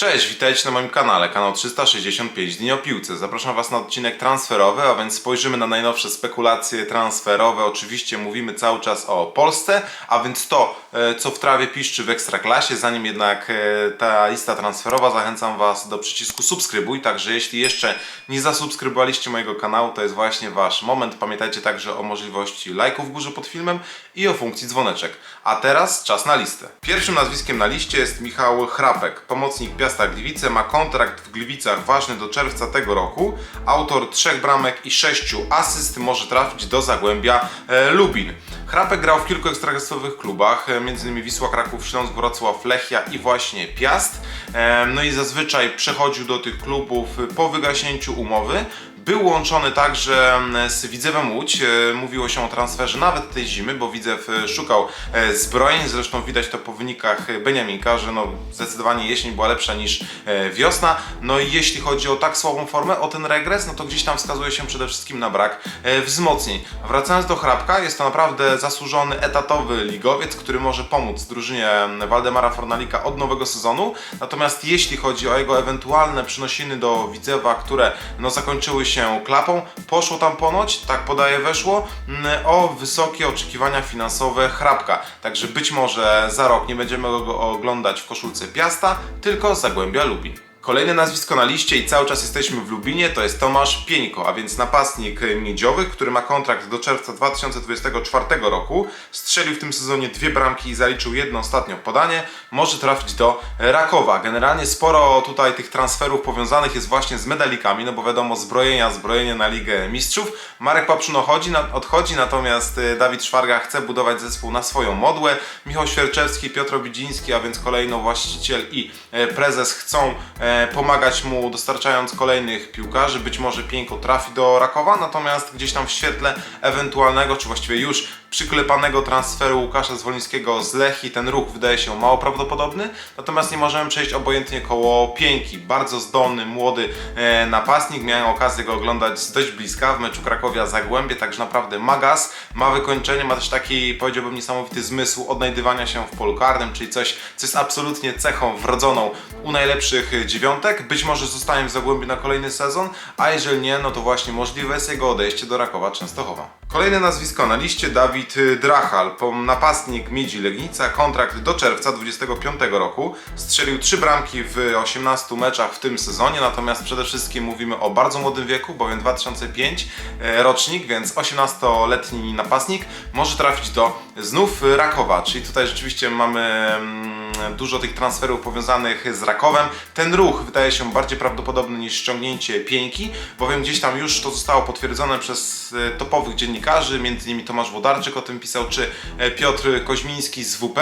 Cześć, witajcie na moim kanale, kanał 365 Dni o Piłce. Zapraszam Was na odcinek transferowy, a więc spojrzymy na najnowsze spekulacje transferowe. Oczywiście mówimy cały czas o Polsce, a więc to, e, co w trawie piszczy w Ekstraklasie. Zanim jednak e, ta lista transferowa, zachęcam Was do przycisku subskrybuj. Także jeśli jeszcze nie zasubskrybowaliście mojego kanału, to jest właśnie Wasz moment. Pamiętajcie także o możliwości lajków w górze pod filmem i o funkcji dzwoneczek. A teraz czas na listę. Pierwszym nazwiskiem na liście jest Michał Chrapek, pomocnik Piasta Gliwice, ma kontrakt w Gliwicach ważny do czerwca tego roku. Autor trzech bramek i sześciu asyst może trafić do Zagłębia e, Lubin. Chrapek grał w kilku ekstraklasowych klubach, e, m.in. Wisła Kraków, Śląsk, Wrocław, Lechia i właśnie Piast. E, No i zazwyczaj przechodził do tych klubów po wygaśnięciu umowy. Był łączony także mm, z Widzewem Łódź. E, Mówiło się o transferze nawet tej zimy, bo Widzew e, szukał e, zbrojeń. Zresztą widać to po wynikach Beniaminka, że no zdecydowanie jesień była lepsza niż wiosna. No i jeśli chodzi o tak słabą formę, o ten regres, no to gdzieś tam wskazuje się przede wszystkim na brak wzmocnień. Wracając do Hrabka, jest to naprawdę zasłużony, etatowy ligowiec, który może pomóc drużynie Waldemara Fornalika od nowego sezonu. Natomiast jeśli chodzi o jego ewentualne przynosiny do Widzewa, które no, zakończyły się klapą, poszło tam ponoć, tak podaje weszło, mm, o wysokie oczekiwania finansowe Hrabka. Także być może za rok nie będziemy go oglądać w koszulce Piasta, tylko Zagłębia Lubin. Kolejne nazwisko na liście i cały czas jesteśmy w Lubinie to jest Tomasz Pieńko, a więc napastnik miedziowych, który ma kontrakt do czerwca 2024 roku. Strzelił w tym sezonie dwie bramki i zaliczył jedno ostatnio podanie. Może trafić do Rakowa. Generalnie sporo tutaj tych transferów powiązanych jest właśnie z medalikami, no bo wiadomo zbrojenia, zbrojenie na Ligę Mistrzów. Marek Papszun odchodzi, na- odchodzi natomiast e, Dawid Szwarga chce budować zespół na swoją modłę. Michał Świerczewski, Piotr Obidziński, a więc kolejno właściciel i e, prezes chcą e, pomagać mu dostarczając kolejnych piłkarzy. Być może Pieńko trafi do Rakowa, natomiast gdzieś tam w świetle ewentualnego, czy właściwie już przyklepanego transferu Łukasza Zwolińskiego z Lechi ten ruch wydaje się mało prawdopodobny, natomiast nie możemy przejść obojętnie koło Pieńki. Bardzo zdolny, młody e, napastnik, miałem okazję go oglądać z dość bliska w meczu Krakowia Zagłębie, także naprawdę ma gaz, ma wykończenie, ma też taki powiedziałbym niesamowity zmysł odnajdywania się w polu karnym, czyli coś, co jest absolutnie cechą wrodzoną u najlepszych dziewiątek. Być może zostanie w Zagłębiu na kolejny sezon, a jeżeli nie, no to właśnie możliwe jest jego odejście do Rakowa Częstochowa. Kolejne nazwisko na liście Dawid Drachal, pom- napastnik Miedzi Legnica, kontrakt do czerwca 25 roku. Strzelił 3 bramki w 18 meczach w tym sezonie, natomiast przede wszystkim mówimy o bardzo młodym wieku, bowiem 2005 e, rocznik, więc 18-letni napastnik może trafić do znów Rakowa, czyli tutaj rzeczywiście mamy mm, dużo tych transferów powiązanych z Rakowem. Ten ruch wydaje się bardziej prawdopodobny niż ściągnięcie Pieńki, bowiem gdzieś tam już to zostało potwierdzone przez e, topowych dziennikarzy, między innymi Tomasz Włodarczyk o tym pisał, czy e, Piotr Koźmiński z WP.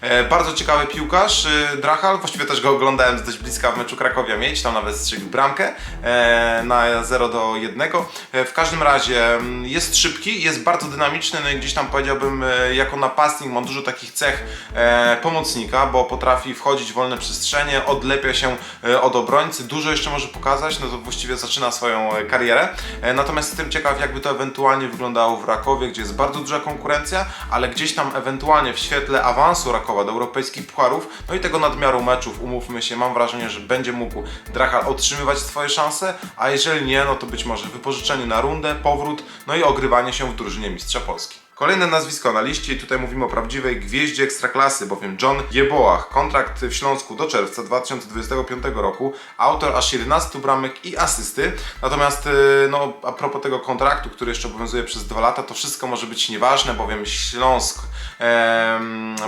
E, Bardzo ciekawy piłkarz, e, Drachal, właściwie też go oglądałem z dość bliska w meczu Krakowia Miedź, tam nawet strzelił bramkę na 0 do 1. E, W każdym razie mm, jest szybki, jest bardzo dynamiczny, no i gdzieś tam powiedziałbym jako napastnik ma dużo takich cech pomocnika, bo potrafi wchodzić w wolne przestrzenie, odlepia się od obrońcy, dużo jeszcze może pokazać, no to właściwie zaczyna swoją karierę. Natomiast jestem ciekaw, jakby to ewentualnie wyglądało w Rakowie, gdzie jest bardzo duża konkurencja, ale gdzieś tam ewentualnie w świetle awansu Rakowa do europejskich pucharów, no i tego nadmiaru meczów, umówmy się, mam wrażenie, że będzie mógł Drachal otrzymywać swoje szanse, a jeżeli nie, no to być może wypożyczenie na rundę, powrót, no i ogrywanie się w drużynie Mistrza Polski. Kolejne nazwisko na liście tutaj mówimy o prawdziwej gwieździe ekstraklasy, bowiem John Jeboach. Kontrakt w Śląsku do czerwca 2025 roku. Autor aż 11 bramek i asysty. Natomiast yy, no, a propos tego kontraktu, który jeszcze obowiązuje przez dwa lata, to wszystko może być nieważne, bowiem Śląsk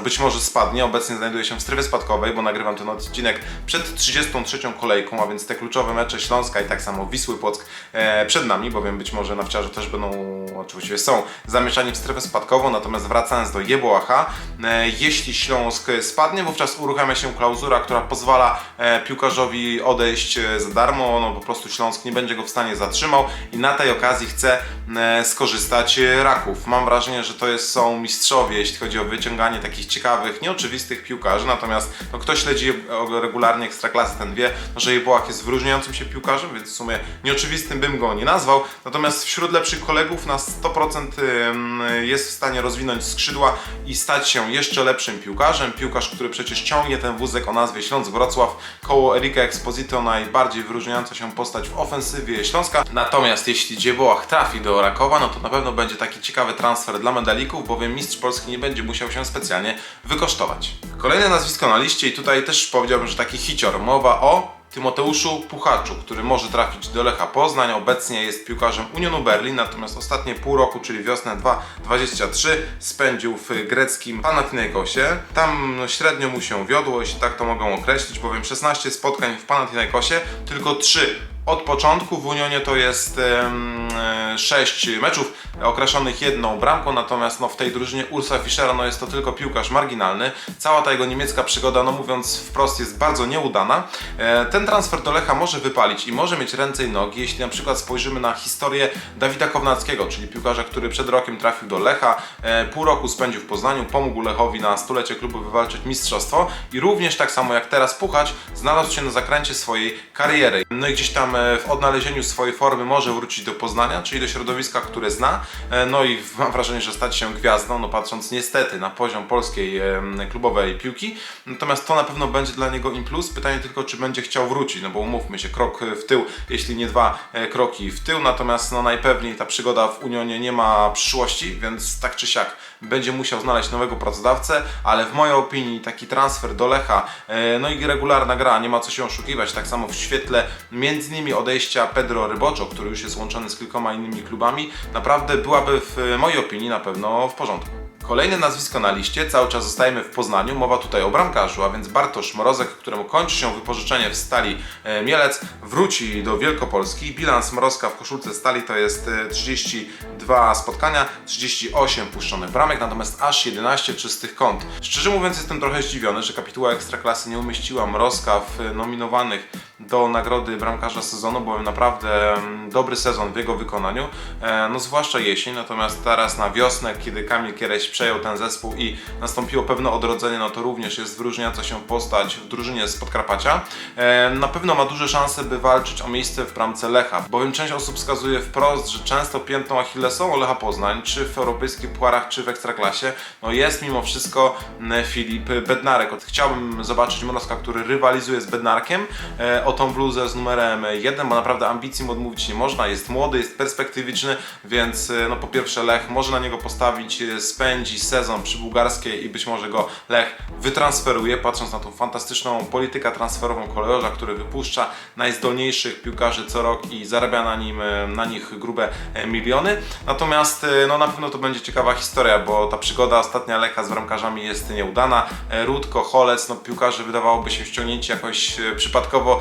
być może spadnie. Obecnie znajduje się w strefie spadkowej, bo nagrywam ten odcinek przed 33 kolejką, a więc te kluczowe mecze Śląska i tak samo Wisły Płock e, przed nami, bowiem być może nawciarze też będą, oczywiście są zamieszani w strefę spadkową, natomiast wracając do Jeboacha, e, jeśli Śląsk spadnie, wówczas uruchamia się klauzura, która pozwala e, piłkarzowi odejść e, za darmo, no po prostu Śląsk nie będzie go w stanie zatrzymał i na tej okazji chce skorzystać Raków. Mam wrażenie, że to jest, są mistrzowie, jeśli chodzi o wyciąganie takich ciekawych, nieoczywistych piłkarzy, natomiast no, kto śledzi regularnie Ekstraklasy, ten wie, że Jeboach jest wyróżniającym się piłkarzem, więc w sumie nieoczywistym bym go nie nazwał, natomiast wśród lepszych kolegów na 100% ym, jest w stanie rozwinąć skrzydła i stać się jeszcze lepszym piłkarzem. Piłkarz, który przecież ciągnie ten wózek o nazwie Śląsk Wrocław koło Erika Exposito, najbardziej wyróżniająca się postać w ofensywie Śląska. Natomiast jeśli Dziebołach trafi do Rakowa, no to na pewno będzie taki ciekawy transfer dla medalików, bowiem mistrz Polski nie będzie musiał się specjalnie wykosztować. Kolejne nazwisko na liście i tutaj też powiedziałbym, że taki hicior. Mowa o Tymoteuszu Puchaczu, który może trafić do Lecha Poznań. Obecnie jest piłkarzem Unionu Berlin, natomiast ostatnie pół roku, czyli wiosnę 2023, spędził w greckim Panathinaikosie. Tam średnio mu się wiodło, jeśli tak to mogę określić, bowiem 16 spotkań w Panathinaikosie, tylko 3 od początku. W Unionie to jest... E, 6 meczów określonych jedną bramką, natomiast no, w tej drużynie Ursa Fischera no, jest to tylko piłkarz marginalny. Cała ta jego niemiecka przygoda, no mówiąc wprost, jest bardzo nieudana. E, ten transfer do Lecha może wypalić i może mieć ręce i nogi, jeśli na przykład spojrzymy na historię Dawida Kownackiego, czyli piłkarza, który przed rokiem trafił do Lecha, e, pół roku spędził w Poznaniu, pomógł Lechowi na stulecie klubu wywalczyć mistrzostwo i również tak samo jak teraz puchać znalazł się na zakręcie swojej kariery. No i gdzieś tam w odnalezieniu swojej formy może wrócić do Poznania czyli do środowiska, które zna. E, No i mam wrażenie, że stać się gwiazdą, no patrząc niestety na poziom polskiej klubowej piłki. Natomiast to na pewno będzie dla niego im plus. Pytanie tylko, czy będzie chciał wrócić, no bo umówmy się, krok w tył, jeśli nie dwa e, kroki w tył. Natomiast no najpewniej ta przygoda w Unionie nie ma przyszłości, więc tak czy siak będzie musiał znaleźć nowego pracodawcę, ale w mojej opinii taki transfer do Lecha, e, no i regularna gra, nie ma co się oszukiwać, tak samo w świetle między innymi odejścia Pedro Ryboczo, który już jest łączony z kilkoma innymi klubami, naprawdę byłaby w mojej opinii na pewno w porządku. Kolejne nazwisko na liście, cały czas zostajemy w Poznaniu, mowa tutaj o bramkarzu, a więc Bartosz Mrozek, któremu kończy się wypożyczenie w Stali e, Mielec, wróci do Wielkopolski. Bilans Mrozka w koszulce Stali to jest e, 32 spotkania, 38 puszczonych bramek, natomiast aż 11 czystych kąt. Szczerze mówiąc jestem trochę zdziwiony, że kapituła Ekstraklasy nie umieściła Mrozka w nominowanych do nagrody bramkarza sezonu, bo naprawdę mm, dobry sezon w jego wykonaniu, e, no zwłaszcza jesień, natomiast teraz na wiosnę, kiedy Kamil Kiereś przejął ten zespół i nastąpiło pewne odrodzenie, no to również jest wyróżniająca się postać w drużynie z Podkarpacia. E, Na pewno ma duże szanse, by walczyć o miejsce w bramce Lecha, bowiem część osób wskazuje wprost, że często piętną Achillesową Lecha Poznań, czy w europejskich puarach, czy w Ekstraklasie, no jest mimo wszystko m, Filip Bednarek. Chciałbym zobaczyć Mrozka, który rywalizuje z Bednarkiem e, o tą bluzę z numerem 1, bo naprawdę ambicji mu odmówić nie można, jest młody, jest perspektywiczny, więc e, no po pierwsze Lech może na niego postawić, e, spędzi sezon przy bułgarskiej i być może go Lech wytransferuje, patrząc na tą fantastyczną politykę transferową kolejorza, który wypuszcza najzdolniejszych piłkarzy co rok i zarabia na, nim, e, na nich grube miliony. Natomiast no na pewno to będzie ciekawa historia, bo ta przygoda ostatnia Lecha z bramkarzami jest nieudana. Rudko, Holec, no piłkarze wydawałoby się ściągnięci jakoś przypadkowo,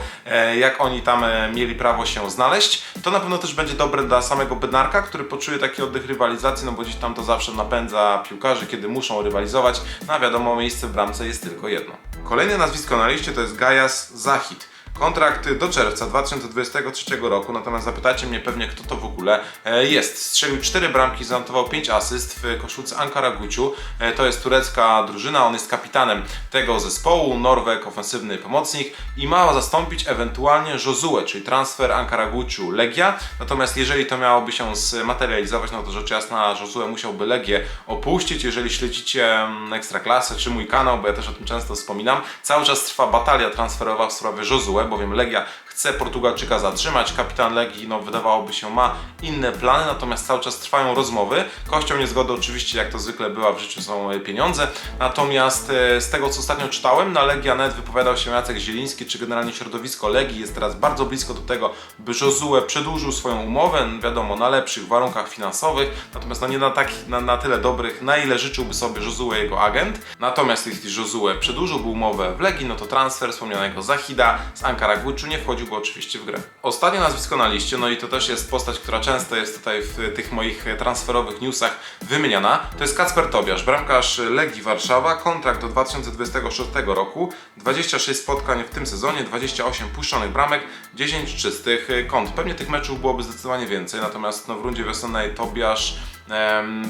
jak oni tam e, mieli prawo się znaleźć. To na pewno też będzie dobre dla samego Bednarka, który poczuje taki oddech rywalizacji, no bo gdzieś tam to zawsze napędza piłkarzy, kiedy muszą rywalizować. No wiadomo, miejsce w bramce jest tylko jedno. Kolejne nazwisko na liście to jest Gajas Zahid. Kontrakt do czerwca 2023 roku, natomiast zapytacie mnie pewnie, kto to w ogóle e, jest. Strzelił 4 bramki, zanotował 5 asyst w koszulce Ankara Guciu. E, To jest turecka drużyna, on jest kapitanem tego zespołu, Norweg, ofensywny pomocnik i ma zastąpić ewentualnie Josue, czyli transfer Ankara Guciu Legia. Natomiast jeżeli to miałoby się zmaterializować, no to rzecz jasna Josue musiałby Legię opuścić. Jeżeli śledzicie mm, Ekstraklasę czy mój kanał, bo ja też o tym często wspominam, cały czas trwa batalia transferowa w sprawie Josue, bowiem Legia chce Portugalczyka zatrzymać. Kapitan Legii, no wydawałoby się, ma inne plany, natomiast cały czas trwają rozmowy. Kością niezgody oczywiście, jak to zwykle bywa w życiu, są e, pieniądze. Natomiast e, z tego, co ostatnio czytałem, na Legia.net wypowiadał się Jacek Zieliński, czy generalnie środowisko Legii jest teraz bardzo blisko do tego, by Josue przedłużył swoją umowę, wiadomo, na lepszych warunkach finansowych, natomiast no nie na, takich, na, na tyle dobrych, na ile życzyłby sobie Josue jego agent. Natomiast jeśli Josue przedłużyłby umowę w Legii, no to transfer wspomnianego Zahida z Ankara Gucci nie wchodziłby oczywiście w grę. Ostatnie nazwisko na liście, no i to też jest postać, która często jest tutaj w tych moich transferowych newsach wymieniana, to jest Kacper Tobiasz, bramkarz Legii Warszawa, kontrakt do 2026 roku, 26 spotkań w tym sezonie, 28 puszczonych bramek, 10 czystych kąt. Pewnie tych meczów byłoby zdecydowanie więcej, natomiast no, w rundzie wiosennej Tobiasz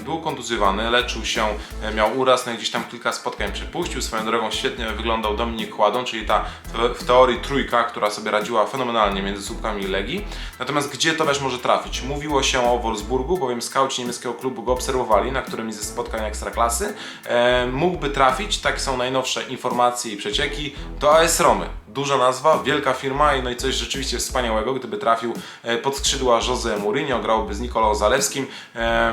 był kontuzjowany, leczył się, e, miał uraz, no i gdzieś tam kilka spotkań przepuścił. Swoją drogą świetnie wyglądał Dominik Kładą, czyli ta w, teorii trójka, która sobie radziła fenomenalnie między słupkami Legii. Natomiast gdzie Tobiasz może trafić? Mówiło się o Wolfsburgu, bowiem skauci niemieckiego klubu go obserwowali na którymś ze spotkań Ekstraklasy. E, mógłby trafić, takie są najnowsze informacje i przecieki, do AS Romy. Duża nazwa, wielka firma i no i coś rzeczywiście wspaniałego, gdyby trafił e, pod skrzydła Jose Mourinho, grałby z Nikolą Zalewskim.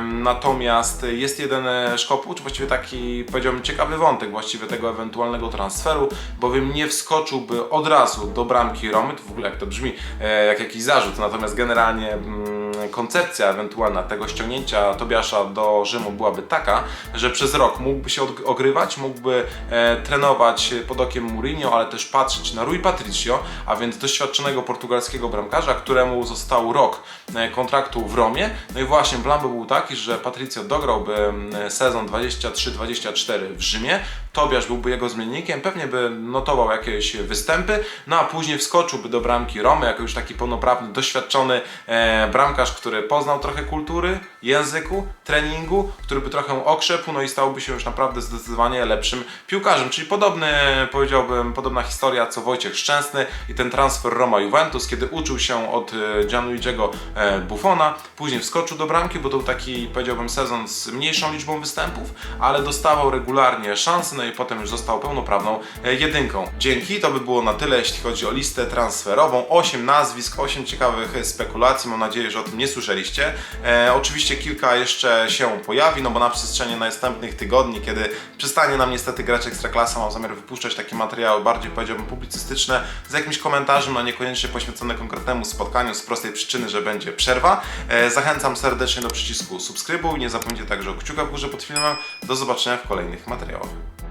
Natomiast jest jeden e, szkopuł, czy właściwie taki powiedziałbym ciekawy wątek właściwie tego ewentualnego transferu, bowiem nie wskoczyłby od razu do bramki Romy, to w ogóle jak to brzmi, e, jak jakiś zarzut, natomiast generalnie mm, koncepcja ewentualna tego ściągnięcia Tobiasza do Rzymu byłaby taka, że przez rok mógłby się ogrywać, mógłby e, trenować pod okiem Mourinho, ale też patrzeć na Rui Patricio, a więc doświadczonego portugalskiego bramkarza, któremu został rok e, kontraktu w Romie. No i właśnie plan by był taki, że Patricio dograłby mm, sezon 23-24 w Rzymie, Tobiasz byłby jego zmiennikiem, pewnie by notował jakieś występy, no a później wskoczyłby do bramki Romy, jako już taki pełnoprawny, doświadczony e, bramkarz, który poznał trochę kultury, języku, treningu, który by trochę okrzepł, no i stałby się już naprawdę zdecydowanie lepszym piłkarzem, czyli podobny, powiedziałbym, podobna historia co Wojciech Szczęsny i ten transfer Roma-Juventus, kiedy uczył się od e, Gianluigiego e, Buffona, później wskoczył do bramki, bo to był taki, powiedziałbym, sezon z mniejszą liczbą występów, ale dostawał regularnie szanse, no i potem już został pełnoprawną e, jedynką. Dzięki, to by było na tyle, jeśli chodzi o listę transferową. 8 nazwisk, 8 ciekawych spekulacji, mam nadzieję, że o tym nie słyszeliście. E, oczywiście kilka jeszcze się pojawi, no bo na przestrzeni następnych tygodni, kiedy przestanie nam niestety grać Ekstraklasa, mam zamiar wypuszczać takie materiały bardziej, powiedziałbym, publicystyczne, z jakimś komentarzem, no niekoniecznie poświęcone konkretnemu spotkaniu, z prostej przyczyny, że będzie przerwa. E, zachęcam serdecznie do przycisku subskrybuj, nie zapomnijcie także o kciuka w górze pod filmem. Do zobaczenia w kolejnych materiałach.